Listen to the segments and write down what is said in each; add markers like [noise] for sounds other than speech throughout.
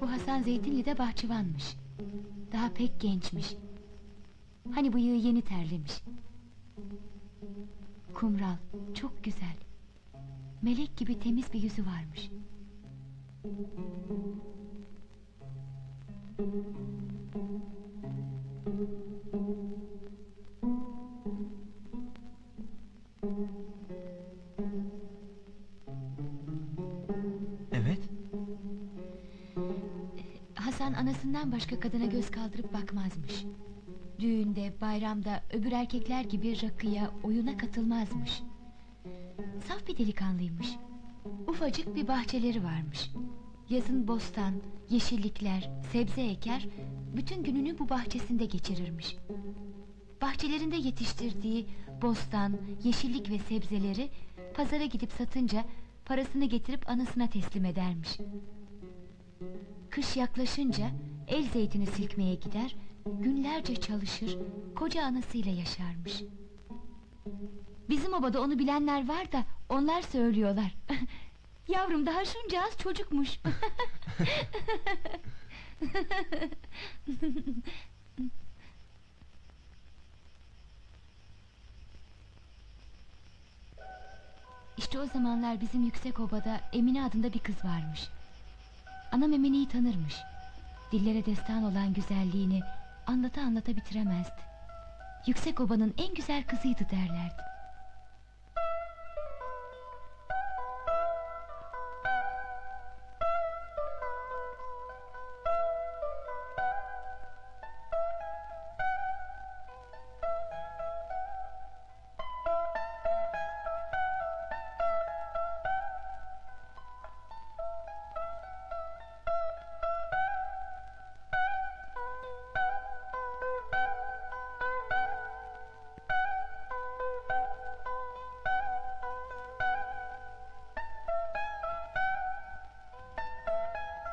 Bu Hasan Zeytinli'de bahçıvanmış. Daha pek gençmiş. Hani bıyığı yeni terlemiş. Kumral, çok güzel. Melek gibi temiz bir yüzü varmış. Evet. Hasan anasından başka kadına göz kaldırıp bakmazmış. Düğünde, bayramda öbür erkekler gibi rakıya, oyuna katılmazmış. Saf bir delikanlıymış. Ufacık bir bahçeleri varmış. Yazın bostan, yeşillikler, sebze eker, bütün gününü bu bahçesinde geçirirmiş. Bahçelerinde yetiştirdiği bostan, yeşillik ve sebzeleri pazara gidip satınca parasını getirip anasına teslim edermiş. Kış yaklaşınca el zeytini silkmeye gider, günlerce çalışır, koca anasıyla yaşarmış. Bizim obada onu bilenler var da onlar söylüyorlar. [laughs] Yavrum daha şunca az çocukmuş. [laughs] İşte o zamanlar bizim yüksek obada Emine adında bir kız varmış. Anam Emine'yi tanırmış. Dillere destan olan güzelliğini anlata anlata bitiremezdi. Yüksek obanın en güzel kızıydı derlerdi.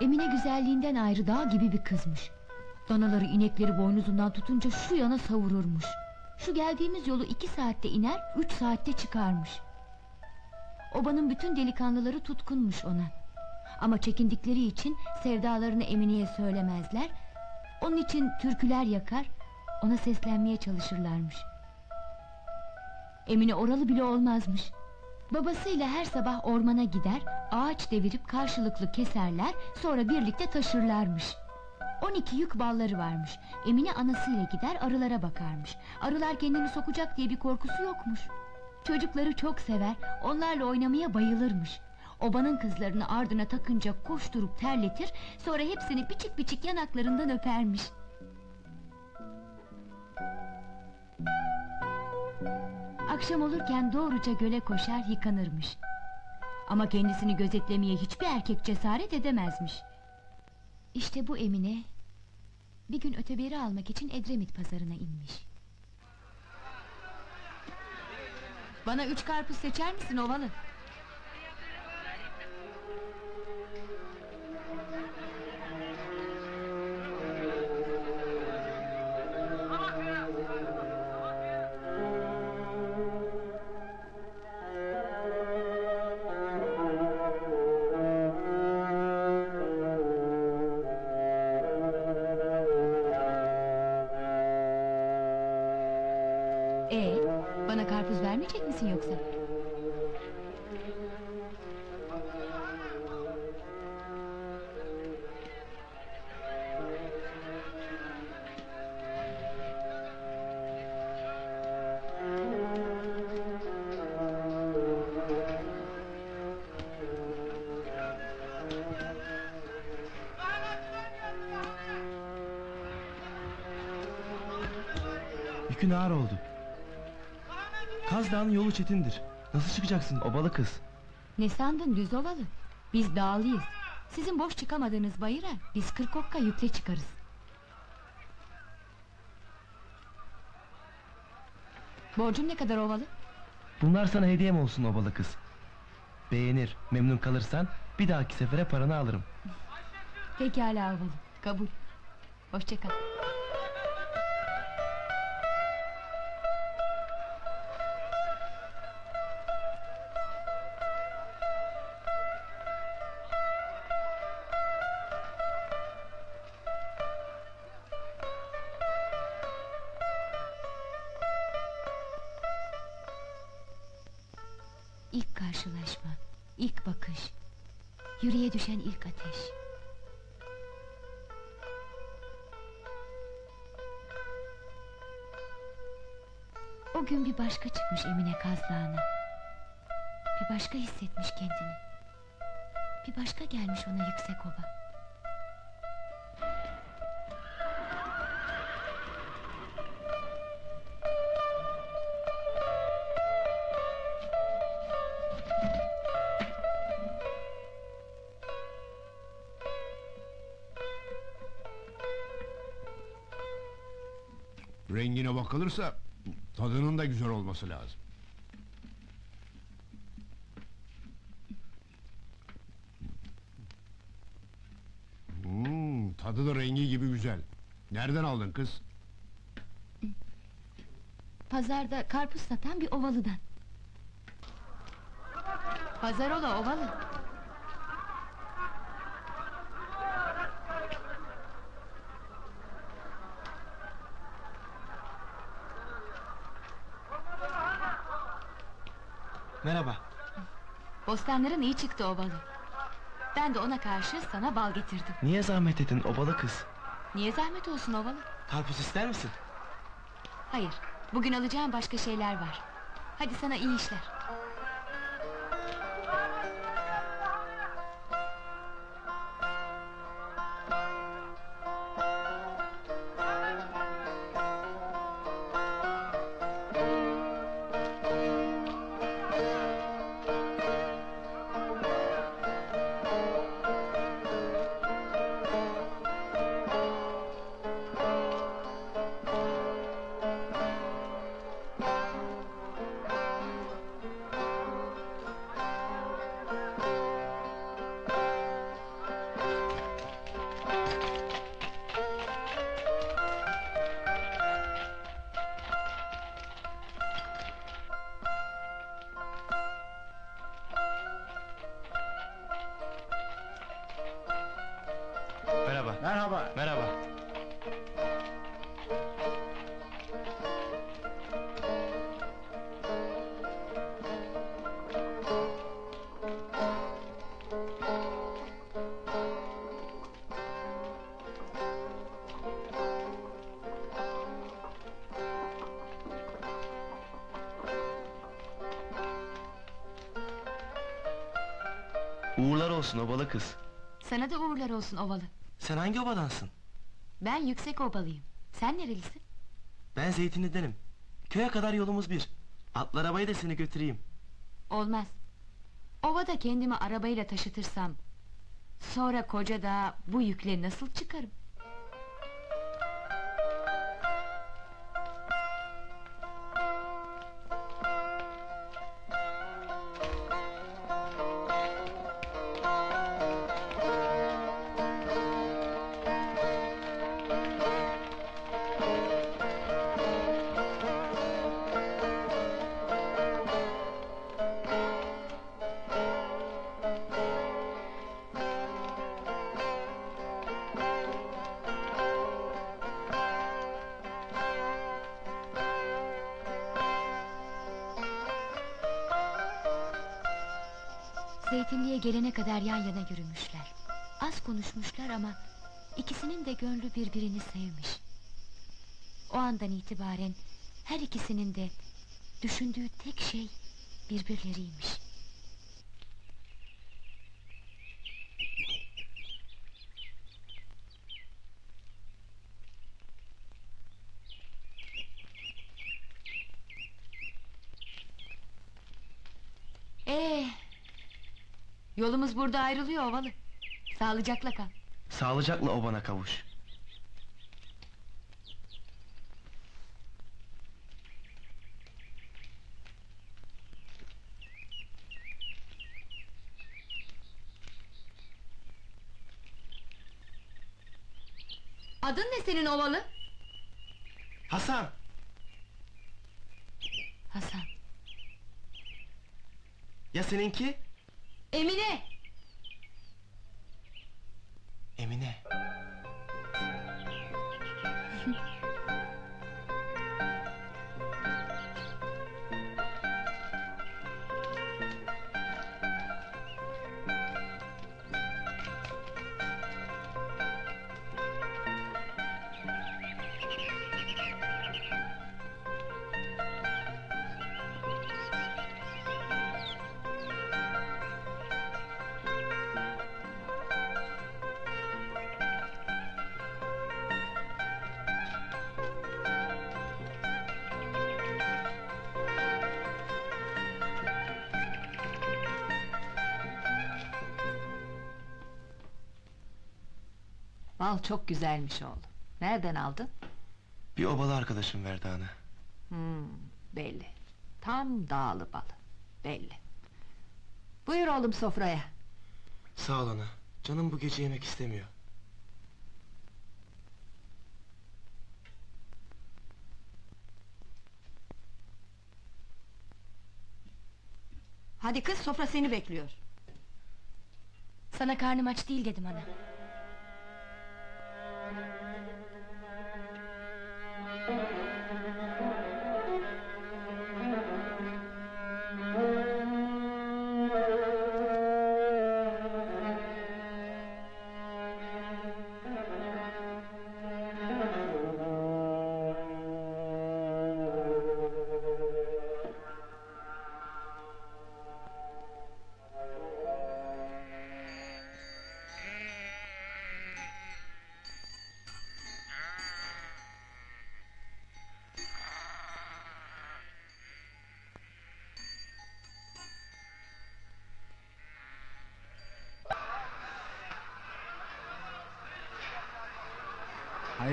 Emine güzelliğinden ayrı dağ gibi bir kızmış. Danaları inekleri boynuzundan tutunca şu yana savururmuş. Şu geldiğimiz yolu iki saatte iner, üç saatte çıkarmış. Obanın bütün delikanlıları tutkunmuş ona. Ama çekindikleri için sevdalarını Emine'ye söylemezler. Onun için türküler yakar, ona seslenmeye çalışırlarmış. Emine oralı bile olmazmış. Babasıyla her sabah ormana gider, ağaç devirip karşılıklı keserler, sonra birlikte taşırlarmış. 12 yük balları varmış. Emine anasıyla gider arılara bakarmış. Arılar kendini sokacak diye bir korkusu yokmuş. Çocukları çok sever, onlarla oynamaya bayılırmış. Obanın kızlarını ardına takınca koşturup terletir, sonra hepsini biçik biçik yanaklarından öpermiş. Akşam olurken doğruca göle koşar yıkanırmış. Ama kendisini gözetlemeye hiçbir erkek cesaret edemezmiş. İşte bu Emine bir gün öteberi almak için Edremit pazarına inmiş. Bana üç karpuz seçer misin ovalı? Misin yoksa? Yükün ağır oldu. Kaz Dağı'nın yolu çetindir. Nasıl çıkacaksın obalı kız? Ne sandın düz ovalı? Biz dağlıyız. Sizin boş çıkamadığınız bayıra biz kırk okka yükle çıkarız. Borcum ne kadar ovalı? Bunlar sana hediyem olsun obalı kız. Beğenir, memnun kalırsan bir dahaki sefere paranı alırım. Pekala ovalı, kabul. Hoşça kal. Karşılaşma, ilk bakış, yüreğe düşen ilk ateş. O gün bir başka çıkmış Emine Kazlağına. Bir başka hissetmiş kendini. Bir başka gelmiş ona yüksek oba. Rengine bakılırsa tadının da güzel olması lazım. Hmm, tadı da rengi gibi güzel. Nereden aldın kız? Pazarda karpuz satan bir ovalıdan. Pazar ola ovalı. Merhaba. Bostanların iyi çıktı ovalı. Ben de ona karşı sana bal getirdim. Niye zahmet ettin obalı kız? Niye zahmet olsun ovalı? Karpuz ister misin? Hayır, bugün alacağım başka şeyler var. Hadi sana iyi işler. Olsun obalı kız. Sana da uğurlar olsun ovalı. Sen hangi obadansın? Ben yüksek obalıyım. Sen nerelisin? Ben Zeytinli'denim. Köye kadar yolumuz bir. Atlı arabayı da seni götüreyim. Olmaz. Ovada kendimi arabayla taşıtırsam... ...sonra koca dağa bu yükle nasıl çıkarım? Gelene kadar yan yana yürümüşler. Az konuşmuşlar ama... ...ikisinin de gönlü birbirini sevmiş. O andan itibaren... ...her ikisinin de... ...düşündüğü tek şey... ...birbirleriymiş. yolumuz burada ayrılıyor ovalı. Sağlıcakla kal. Sağlıcakla obana kavuş. Adın ne senin ovalı? Hasan! Hasan. Ya seninki? Emine. Bal çok güzelmiş oğlum. Nereden aldın? Bir obalı arkadaşım verdi ana. Hmm, belli. Tam dağlı balı. Belli. Buyur oğlum sofraya. Sağ ol ana. Canım bu gece yemek istemiyor. Hadi kız sofra seni bekliyor. Sana karnım aç değil dedim ana.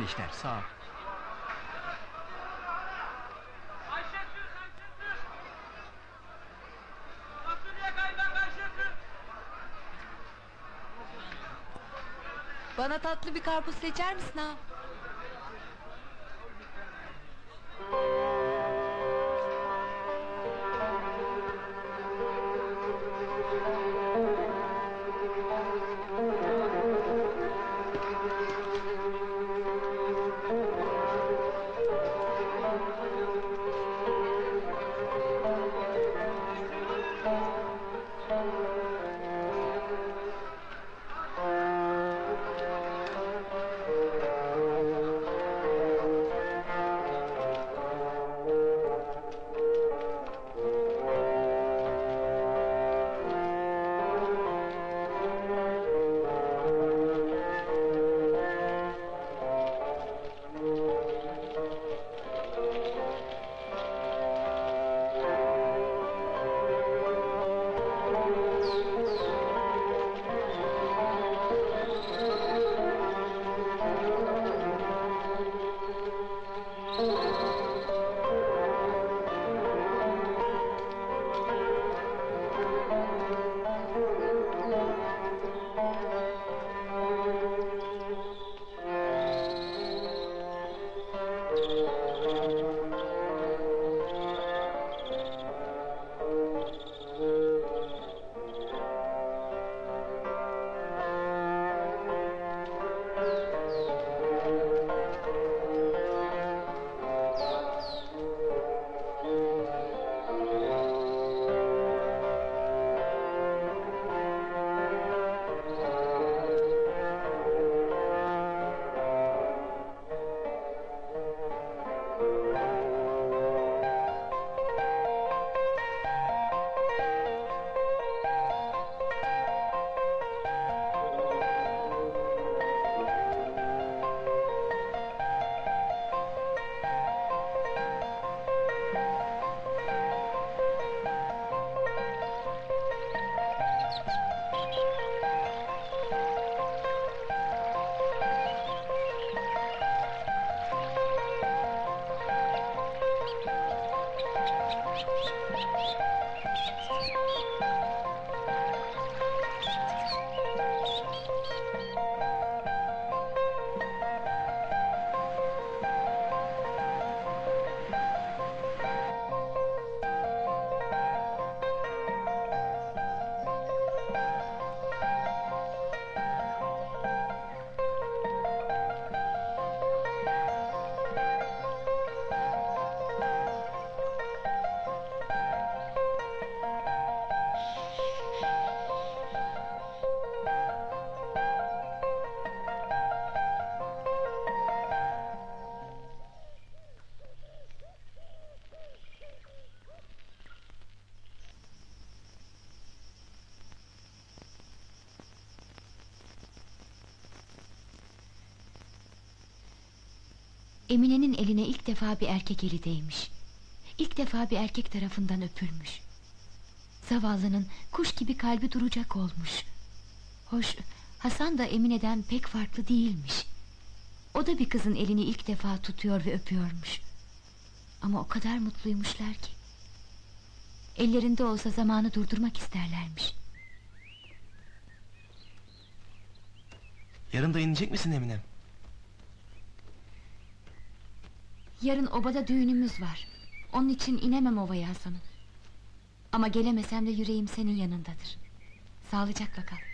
Hayırlı işler, sağ ol. Bana tatlı bir karpuz seçer misin ha? Emine'nin eline ilk defa bir erkek eli değmiş. İlk defa bir erkek tarafından öpülmüş. Zavallının kuş gibi kalbi duracak olmuş. Hoş, Hasan da Emine'den pek farklı değilmiş. O da bir kızın elini ilk defa tutuyor ve öpüyormuş. Ama o kadar mutluymuşlar ki. Ellerinde olsa zamanı durdurmak isterlermiş. Yarın da inecek misin Eminem? Yarın obada düğünümüz var. Onun için inemem ovaya Hasan'ım. Ama gelemesem de yüreğim senin yanındadır. Sağlıcakla kal.